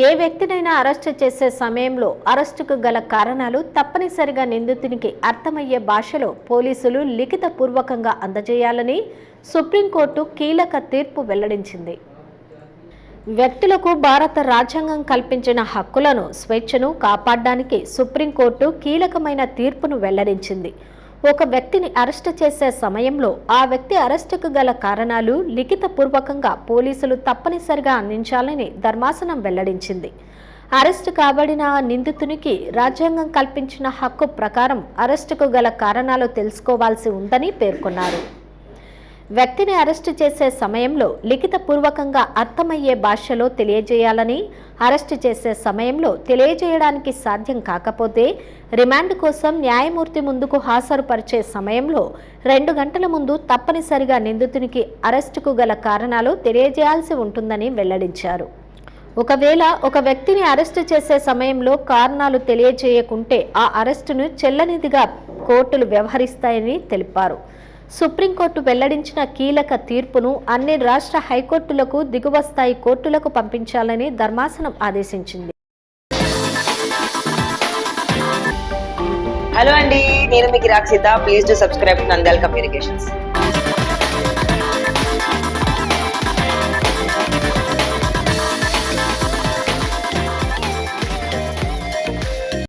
ఏ వ్యక్తినైనా arrest చేసే సమయంలో అరెస్టుకు గల కారణాలు తప్పనిసరిగా నిందితునికి అర్థమయ్యే భాషలో పోలీసులు లిఖిత పూర్వకంగా అందజేయాలని సుప్రీంకోర్టు కీలక తీర్పు వెల్లడించింది. వ్యక్తులకు భారత రాజ్యాంగం కల్పించిన హక్కులను స్వేచ్ఛను కాపాడడానికి సుప్రీంకోర్టు కీలకమైన తీర్పును వెల్లడించింది. ఒక వ్యక్తిని అరెస్టు చేసే సమయంలో ఆ వ్యక్తి అరెస్టుకు గల కారణాలు లిఖితపూర్వకంగా పోలీసులు తప్పనిసరిగా అందించాలని ధర్మాసనం వెల్లడించింది. అరెస్టు కాబడిన నిందితునికి రాజ్యాంగం కల్పించిన హక్కు ప్రకారం అరెస్టుకు గల కారణాలు తెలుసుకోవాల్సి ఉందని పేర్కొన్నారు. వ్యక్తిని అరెస్టు చేసే సమయంలో లిఖితపూర్వకంగా అర్థమయ్యే భాషలో తెలియజేయాలని అరెస్టు చేసే సమయంలో తెలియజేయడానికి సాధ్యం కాకపోతే రిమాండ్ కోసం న్యాయమూర్తి ముందుకు హాజరుపరిచే సమయంలో రెండు గంటల ముందు తప్పనిసరిగా నిందితునికి అరెస్టుకు గల కారణాలు తెలియజేయాల్సి ఉంటుందని వెల్లడించారు. ఒకవేళ ఒక వ్యక్తిని అరెస్టు చేసే సమయంలో కారణాలు తెలియజేయకుంటే ఆ అరెస్టును చెల్లనిదిగా కోర్టులు వ్యవహరిస్తాయని తెలిపారు. సుప్రీంకోర్టు వెల్లడించిన కీలక తీర్పును అన్ని రాష్ట్ర హైకోర్టులకు దిగువ స్థాయి కోర్టులకు పంపించాలని ధర్మాసనం ఆదేశించింది. హలో అండి నేను మీకు Rakshita. Please to subscribe Nandal communications